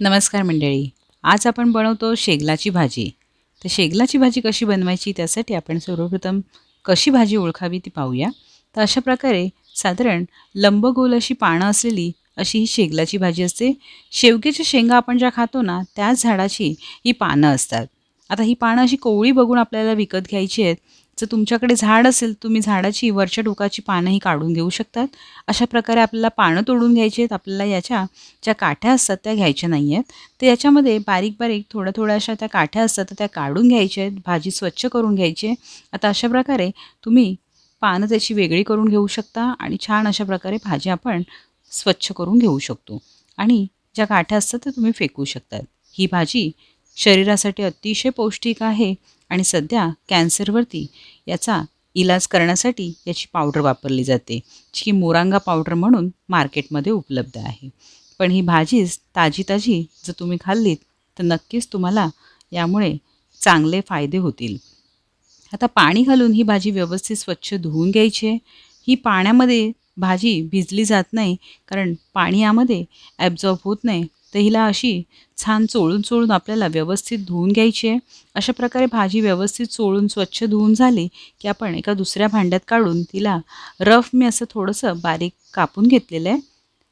नमस्कार मंडळी. आज आपण बनवतो शेगलाची भाजी. तर शेगलाची भाजी कशी बनवायची? त्यासाठी आपण सर्वप्रथम कशी भाजी ओळखावी ती पाहूया. तर अशा प्रकारे साधारण लंबगोल अशी पानं असलेली अशी ही शेगलाची भाजी असते. शेवग्याच्या शेंगा आपण ज्या खातो ना त्याच झाडाची ही पानं असतात. आता ही पानं अशी कोवळी बघून आपल्याला विकत घ्यायची आहेत. जर तुमच्याकडे झाड असेल तुम्ही झाडाची वरच्या टोकाची पानंही काढून घेऊ शकतात. अशा प्रकारे आपल्याला पानं तोडून घ्यायची आहेत. आपल्याला याच्या ज्या काठ्या असतात त्या घ्यायच्या नाही आहेत. तर याच्यामध्ये बारीक बारीक थोड्या थोड्या अशा त्या काठ्या असतात तर त्या काढून घ्यायच्या आहेत. भाजी स्वच्छ करून घ्यायची आहे. आता अशा प्रकारे तुम्ही पानं त्याची वेगळी करून घेऊ शकता आणि छान अशा प्रकारे भाजी आपण स्वच्छ करून घेऊ शकतो. आणि ज्या काठ्या असतात त्या तुम्ही फेकू शकतात. ही भाजी शरीरासाठी अतिशय पौष्टिक आहे. आणि सध्या कॅन्सरवरती याचा इलाज करण्यासाठी याची पावडर वापरली जाते जी मोरांगा पावडर म्हणून मार्केटमध्ये उपलब्ध आहे. पण ही भाजीच ताजी ताजी जर तुम्ही खाल्लीत तर नक्कीच तुम्हाला यामुळे चांगले फायदे होतील. आता पाणी घालून ही भाजी व्यवस्थित स्वच्छ धुवून घ्यायची आहे. ही पाण्यामध्ये भाजी भिजली जात नाही कारण पाणी यामध्ये ॲब्झॉर्ब होत नाही तर हिला अशी छान चोळून चोळून आपल्याला व्यवस्थित धुवून घ्यायची आहे. अशा प्रकारे भाजी व्यवस्थित चोळून स्वच्छ धुवून झाली की आपण एका दुसऱ्या भांड्यात काढून तिला रफ मी असं थोडंसं बारीक कापून घेतलेलं आहे.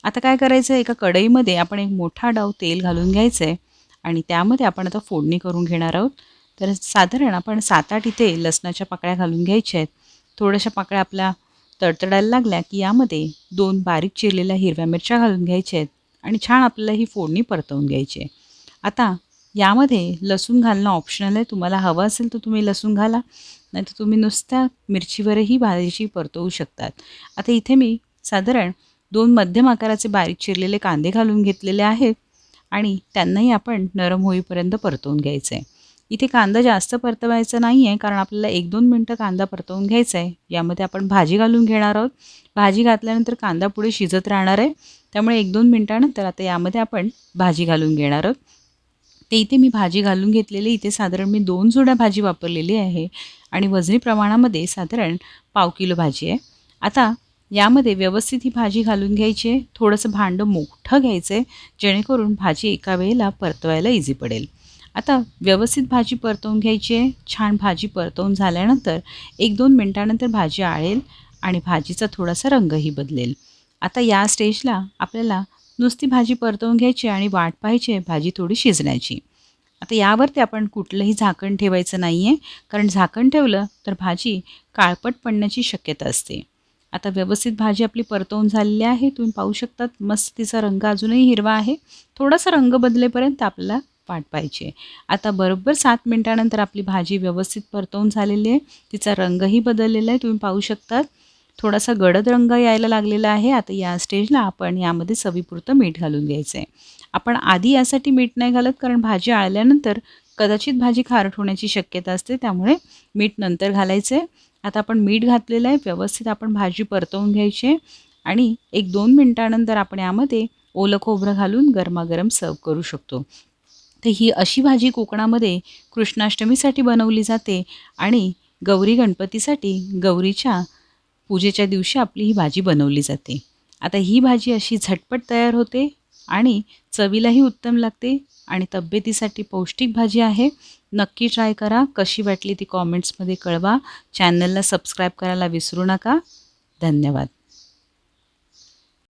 आता काय करायचं आहे? एका कढईमध्ये आपण एक मोठा डाव तेल घालून घ्यायचं आहे आणि त्यामध्ये आपण आता फोडणी करून घेणार आहोत. तर साधारण आपण सात आठ इथे लसणाच्या पाकळ्या घालून घ्यायच्या आहेत. थोड्याशा पाकळ्या आपल्या तडतडायला लागल्या की यामध्ये दोन बारीक चिरलेल्या हिरव्या मिरच्या घालून घ्यायच्या आहेत. आणि छान आपल्याला ही फोडणी परतवून घ्यायची आहे. आता यामध्ये लसूण घालणं ऑप्शनल आहे. तुम्हाला हवं असेल तर तुम्ही लसूण घाला. नाहीतर तुम्ही नुसत्या मिरचीवरही भाजीची परतवू शकतात. आता इथे मी साधारण दोन मध्यम आकाराचे बारीक चिरलेले कांदे घालून घेतलेले आहेत आणि त्यांनाही आपण नरम होईपर्यंत परतवून घ्यायचं आहे. इथे कांदा जास्त परतवायचा नाही आहे कारण आपल्याला एक दोन मिनटं कांदा परतवून घ्यायचा आहे. यामध्ये आपण भाजी घालून घेणार आहोत. भाजी घातल्यानंतर कांदा पुढे शिजत राहणार आहे. त्यामुळे एक दोन मिनटानंतर आता यामध्ये आपण भाजी घालून घेणार आहोत. ते इथे मी भाजी घालून घेतलेली इथे साधारण मी दोन जोड्या भाजी वापरलेली आहे. आणि वजनी प्रमाणामध्ये साधारण पाव किलो भाजी आहे. आता यामध्ये व्यवस्थित ही भाजी घालून घ्यायची आहे. थोडंसं भांडं मोठं घ्यायचं आहे जेणेकरून भाजी एका वेळेला परतवायला इझी पडेल. आता व्यवस्थित भाजी परतवून घ्यायची आहे. छान भाजी परतवून झाल्यानंतर एक दोन मिनटानंतर भाजी आळेल आणि भाजीचा थोडासा रंगही बदलेल. आता या स्टेजला आपल्याला नुसती भाजी परतवून घ्यायची आणि वाट पाहायची आहे भाजी थोडी शिजण्याची. आता यावरती आपण कुठलंही झाकण ठेवायचं नाही आहे कारण झाकण ठेवलं तर भाजी काळपट पडण्याची शक्यता असते. आता व्यवस्थित भाजी आपली परतवून झालेली आहे. तुम्ही पाहू शकतात मस्त तिचा रंग अजूनही हिरवा आहे. थोडासा रंग बदलेपर्यंत आपल्याला वाट पाहिजे आता बरोबर सात मिनटानंतर आपली भाजी व्यवस्थित परतवून झालेली आहे. तिचा रंगही बदललेला आहे. तुम्ही पाहू शकतात थोडासा गडद रंग यायला लागलेला आहे. आता या स्टेजला आपण यामध्ये चवीपुरतं मीठ घालून घ्यायचं आहे आपण आधी यासाठी मीठ नाही घालत कारण भाजी आळल्यानंतर कदाचित भाजी खारट होण्याची शक्यता असते. त्यामुळे मीठ नंतर घालायचं आहे आता आपण मीठ घातलेलं आहे. व्यवस्थित आपण भाजी परतवून घ्यायची आहे. आणि एक दोन मिनटानंतर आपण यामध्ये ओलं खोबरं घालून गरमागरम सर्व करू शकतो. तर ही अशी भाजी कोकणामध्ये कृष्णाष्टमीसाठी बनवली जाते. आणि गौरी गणपतीसाठी गौरीच्या पूजेच्या दिवशी आपली ही भाजी बनवली जाते. आता ही भाजी अशी झटपट तयार होते आणि चवीलाही उत्तम लागते आणि तब्येतीसाठी पौष्टिक भाजी आहे. नक्की ट्राय करा. कशी वाटली ती कॉमेंट्समध्ये कळवा. चॅनलला सबस्क्राईब करायला विसरू नका. धन्यवाद.